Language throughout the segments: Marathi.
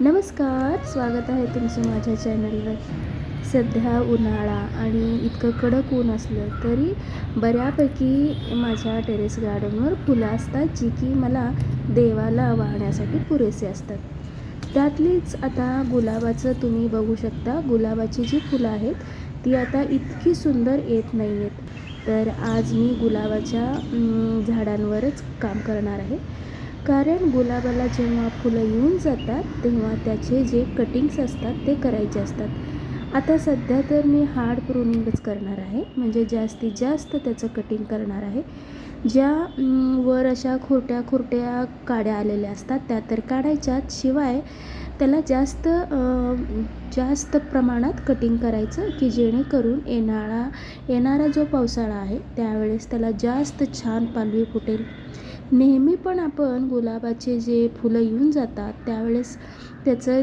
नमस्कार स्वागत आहे तुमचं माझ्या चॅनलवर. सध्या उन्हाळा आणि इतकं कडक ऊन असलं तरी बऱ्यापैकी माझ्या टेरेस गार्डनवर फुलं असतात जी की मला देवाला वाहण्यासाठी पुरेसे असतात. त्यातलीच आता गुलाबाचं तुम्ही बघू शकता गुलाबाची जी फुलं आहेत ती आता इतकी सुंदर येत नाही आहेत तर आज मी गुलाबाच्या झाडांवरच काम करणार आहे. कारण गुलाबाला जेव्हा फुलं येऊन जातात तेव्हा त्याचे जे कटिंग्स असतात ते करायचे असतात. आता सध्या तर मी हार्ड प्रुनिंगच करणार आहे. म्हणजे जास्तीत जास्त त्याचं कटिंग करणार आहे. ज्या वर अशा खोट्या खोट्या काड्या आलेल्या असतात त्या तर काढायच्याच शिवाय त्याला जास्त जास्त प्रमाणात कटिंग करायचं की जेणेकरून येणारा येणारा जो पावसाळा आहे त्यावेळेस त्याला जास्त छान पालवी फुटेल. नेहमी पण आपण गुलाबाचे जे फुलं येऊन जातात त्यावेळेस त्याचं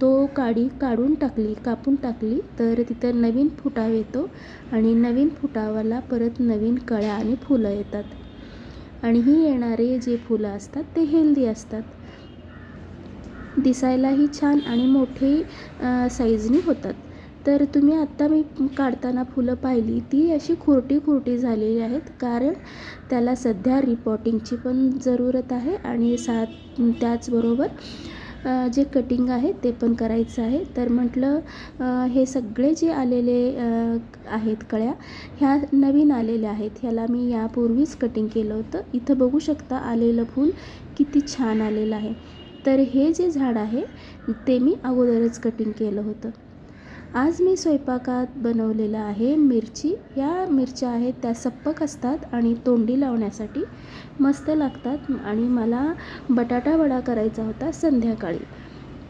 तो काडी काढून टाकली कापून टाकली तर तिथं नवीन फुटाव येतो आणि नवीन फुटावाला परत नवीन कळ्या आणि फुलं येतात. आणि ही येणारे जे फुलं असतात ते हेल्दी असतात. दिसायलाही छान आणि मोठे साईजनी होतात. तर तुम्ही आत्ता मी काढताना फुलं पाहिली ती अशी खुरटी खुरटी झालेली आहेत. कारण त्याला सध्या रिपॉटिंगची पण जरूरत आहे आणि साथ त्याचबरोबर जे कटिंग आहे ते पण करायचं आहे. तर म्हटलं हे सगळे जे आलेले आहेत कळ्या ह्या नवीन आलेल्या आहेत. ह्याला मी यापूर्वीच कटिंग केलं होतं. इथं बघू शकता आलेलं फूल किती छान आलेलं आहे. तर हे जे झाड आहे ते मी अगोदरच कटिंग केलं होतं. आज मी स्वयंपाकात बनवलेलं आहे मिरची. या मिरच्या आहेत त्या सप्पक असतात आणि तोंडी लावण्यासाठी मस्त लागतात आणि मला बटाटा वडा करायचा होता संध्याकाळी.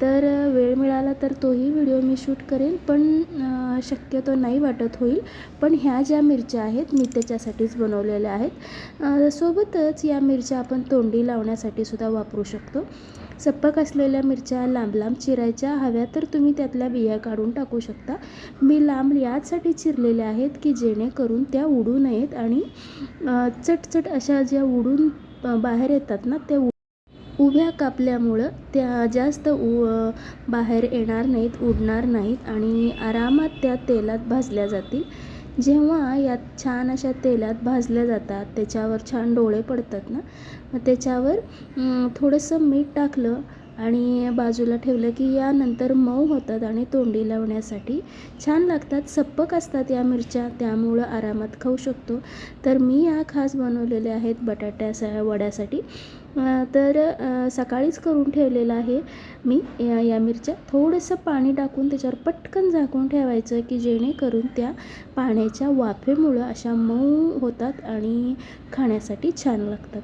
तर वेळ मिळाला तर तोही व्हिडिओ मी शूट करेन पण शक्यतो नाही वाटत होईल. पण ह्या ज्या मिरच्या आहेत मी त्याच्यासाठीच बनवलेल्या आहेत. सोबतच या मिरच्या आपण तोंडी लावण्यासाठी सुद्धा वापरू शकतो. सप्पक असलेल्या मिरच्या लांब लांब चिरायच्या हव्या तर तुम्ही त्यातल्या बिया काढून टाकू शकता. मी लांब याचसाठी चिरलेल्या आहेत की जेणेकरून त्या उडू नयेत आणि चटचट अशा ज्या उडून बाहेर येतात ना त्या उभ्या कापल्यामुळं त्या जास्त उ बाहेर येणार नाहीत उडणार नाहीत आणि आरामात त्या तेलात भाजल्या जातील. जेव्हा यात छान अशा तेलात भाजल्या जातात त्याच्यावर छान डोळे पडतात ना मग त्याच्यावर थोडंसं मीठ टाकलं आणि बाजूला ठेवलं की यानंतर मऊ होतात आणि तोंडी लावण्यासाठी छान लागतात. सप्पक असतात या मिरच्या त्यामुळं आरामात खाऊ शकतो. तर मी या खास बनवलेल्या आहेत बटाट्या वड्यासाठी. तर सकाळीच करून ठेवलेलं आहे मी या या मिरच्या. थोडंसं पाणी टाकून त्याच्यावर पटकन झाकून ठेवायचं की जेणेकरून त्या पाण्याच्या वाफेमुळं अशा मऊ होतात आणि खाण्यासाठी छान लागतात.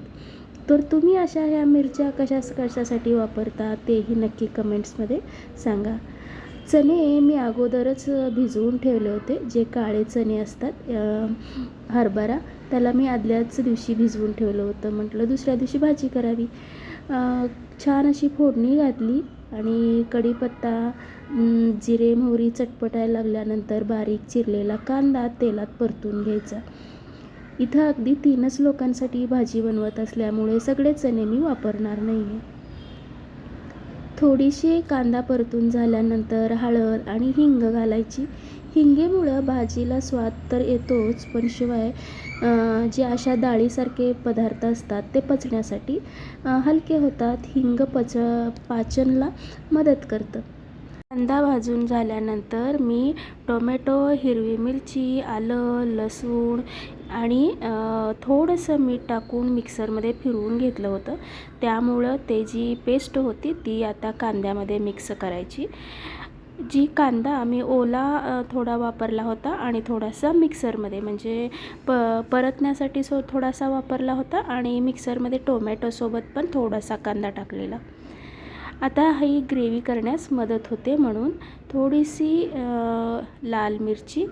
तर तुम्ही अशा ह्या मिरच्या कशा कशासाठी वापरता तेही नक्की कमेंट्समध्ये सांगा. चणे मी अगोदरच भिजवून ठेवले होते जे काळे चणे असतात हरभरा त्याला मी आदल्याच दिवशी भिजवून ठेवलं होतं. म्हटलं दुसऱ्या दिवशी भाजी करावी. छान अशी फोडणी घातली आणि कढीपत्ता जिरे मोहरी चटपटायला लागल्यानंतर बारीक चिरलेला कांदा तेलात परतून घ्यायचा. इथं अगदी तीनच लोकांसाठी भाजी बनवत असल्यामुळे सगळे चणे मी वापरणार नाही आहे थोडीशी कांदा परतून झाल्यानंतर हळद आणि हिंग घालायची. हिंगेमुळं भाजीला स्वाद तर येतोच पण शिवाय जे अशा डाळीसारखे पदार्थ असतात ते पचण्यासाठी हलके होतात. हिंग पच पाचनला मदत करतं. कांदा भाजून झाल्यानंतर मी टोमॅटो हिरवी मिरची आलं लसूण आणि थोडंसं मीठ टाकून मिक्सरमध्ये फिरवून घेतलं होतं. त्यामुळं ते जी पेस्ट होती ती आता कांद्यामध्ये मिक्स करायची. जी कांदा आम्ही ओला थोडा वापरला होता आणि थोडासा मिक्सरमध्ये म्हणजे प परतण्यासाठी सो थोडासा वापरला होता आणि मिक्सरमध्ये टोमॅटोसोबत पण थोडासा कांदा टाकलेला. आता ही ग्रेव्ही करण्यास मदत होते म्हणून थोडीशी लाल मिरची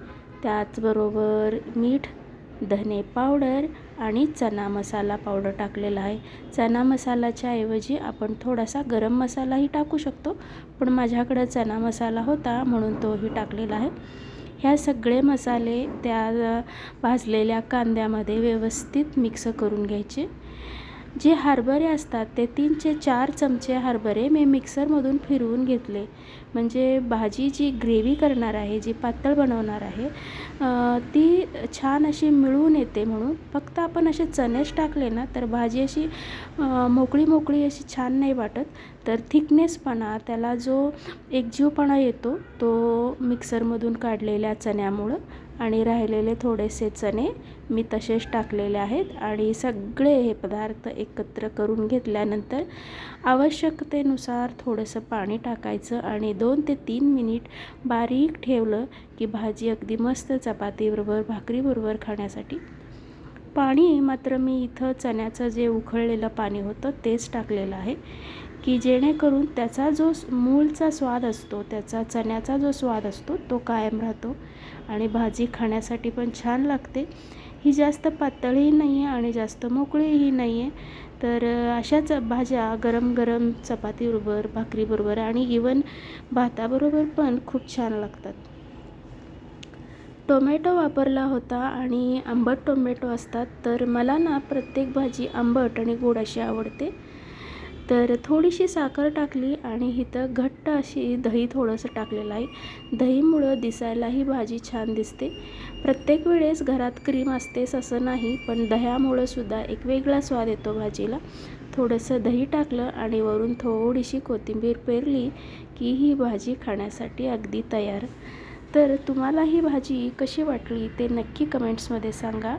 त्याचबरोबर मीठ धने पावडर आणि चना मसाला पावडर टाकलेला आहे. चना मसाल्याच्या ऐवजी आपण थोडासा गरम मसालाही टाकू शकतो पण माझ्याकडं चना मसाला होता म्हणून तोही टाकलेला आहे. ह्या सगळे मसाले त्या भाजलेल्या कांद्यामध्ये व्यवस्थित मिक्स करून घ्यायचे. जे हरभरे असतात ते तीनचे चार चमचे हरभरे मी मिक्सरमधून फिरवून घेतले. म्हणजे भाजी जी ग्रेव्ही करणार आहे जी पातळ बनवणार आहे ती छान अशी मिळून येते म्हणून. फक्त आपण असे चणेच टाकले ना तर भाजी अशी मोकळी मोकळी अशी छान नाही वाटत. तर थिकनेसपणा त्याला जो एकजीवपणा येतो तो मिक्सरमधून काढलेल्या चण्यामुळं आणि राहिलेले थोडेसे चणे मी तसेच टाकलेले आहेत आणि सगळे हे पदार्थ एकत्र करून घेतल्यानंतर आवश्यकतेनुसार थोडंसं पाणी टाकायचं आणि दोन ते तीन मिनिट बारीक ठेवलं की भाजी अगदी मस्त चपातीबरोबर भाकरीबरोबर खाण्यासाठी. पाणी मात्र मी इथं चण्याचं जे उखळलेलं पाणी होतं तेच टाकलेलं आहे. की जेणेकरून त्याचा जो मूळचा स्वाद असतो त्याचा चण्याचा जो स्वाद असतो तो कायम राहतो आणि भाजी खाण्यासाठी पण छान लागते. ही जास्त पातळही नाही आहे आणि जास्त मोकळीही नाही आहे तर अशाच भाज्या गरम गरम चपातीबरोबर भाकरीबरोबर आणि इवन भाताबरोबर पण खूप छान लागतात. टोमॅटो वापरला होता आणि आंबट टोमॅटो असतात. तर मला ना प्रत्येक भाजी आंबट आणि गोड अशी आवडते. तर थोडीशी साखर टाकली आणि इथं घट्ट अशी दही थोडंसं टाकलेलं आहे. दहीमुळं दिसायलाही भाजी छान दिसते. प्रत्येक वेळेस घरात क्रीम असतेच असं नाही पण दह्यामुळं सुद्धा एक वेगळा स्वाद येतो भाजीला. थोडंसं दही टाकलं आणि वरून थोडीशी कोथिंबीर पेरली की ही भाजी खाण्यासाठी अगदी तयार. तर तुम्हाला ही भाजी कशी वाटली ते नक्की कमेंट्समध्ये सांगा.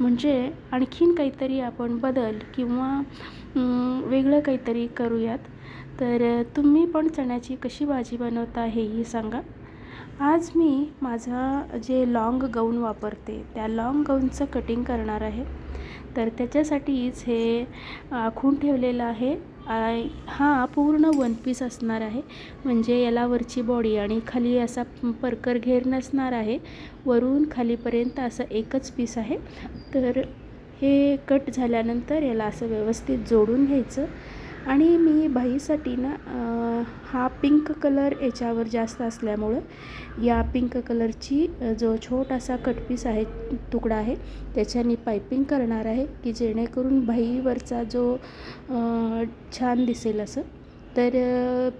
म्हणजे आणखीन काहीतरी आपण बदल किंवा वेगळं काहीतरी करूयात. तर तुम्ही पण चण्याची कशी भाजी बनवता हेही सांगा. आज मी माझा जे लाँग गाऊन वापरते त्या लाँग गाऊनचं कटिंग करणार आहे. तर त्याच्यासाठीच हे आखून ठेवलेलं आहे. आय- हा पूर्ण वन पीस असणार आहे. म्हणजे याला वरची बॉडी आणि खाली असा परकर घेर नसणार आहे. वरून खालीपर्यंत असं एकच पीस आहे. तर हे कट झाल्यानंतर याला असं व्यवस्थित जोडून घ्यायचं. आणि मी बाईसाठी ना हा पिंक कलर याच्यावर जास्त असल्यामुळं या पिंक कलरची जो छोटासा कटपीस आहे तुकडा आहे त्याच्याने पायपिंग करणार आहे की जेणेकरून बाईवरचा जो छान दिसेल असं. तर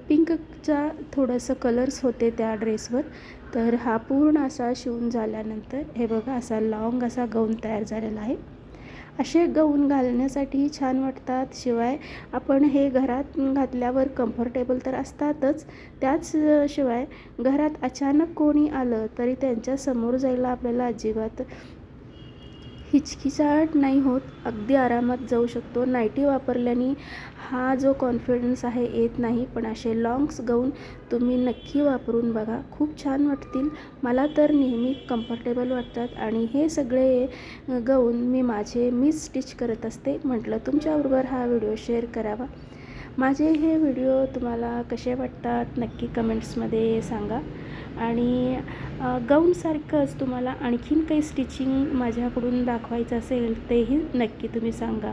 पिंकचा थोडंसं कलर्स होते त्या ड्रेसवर तर हा पूर्ण असा शिवून झाल्यानंतर हे बघा असा लाँग असा गाऊन तयार झालेला आहे. असे गाऊन घालण्यासाठीही छान वाटतात. शिवाय आपण हे घरात घातल्यावर कम्फर्टेबल तर असतातच. त्याच शिवाय घरात अचानक कोणी आलं तरी त्यांच्यासमोर जायला आपल्याला अजिबात हिचकिचाट नाही होत. अगदी आरामात जाऊ शकतो. नाईटी वापरल्याने हा जो कॉन्फिडन्स आहे येत नाही पण असे लॉंग्स गाऊन तुम्ही नक्की वापरून बघा. खूप छान वाटतील. मला तर नेहमी कम्फर्टेबल वाटतात आणि हे सगळे गाऊन मी माझे मीच स्टिच करत असते. म्हटलं तुमच्याबरोबर हा व्हिडिओ शेअर करावा. माझे हे व्हिडिओ तुम्हाला कसे वाटतात नक्की कमेंट्समध्ये सांगा. आणि गाऊनसारखंच तुम्हाला आणखीन काही स्टिचिंग माझ्याकडून दाखवायचं असेल तेही नक्की तुम्ही सांगा.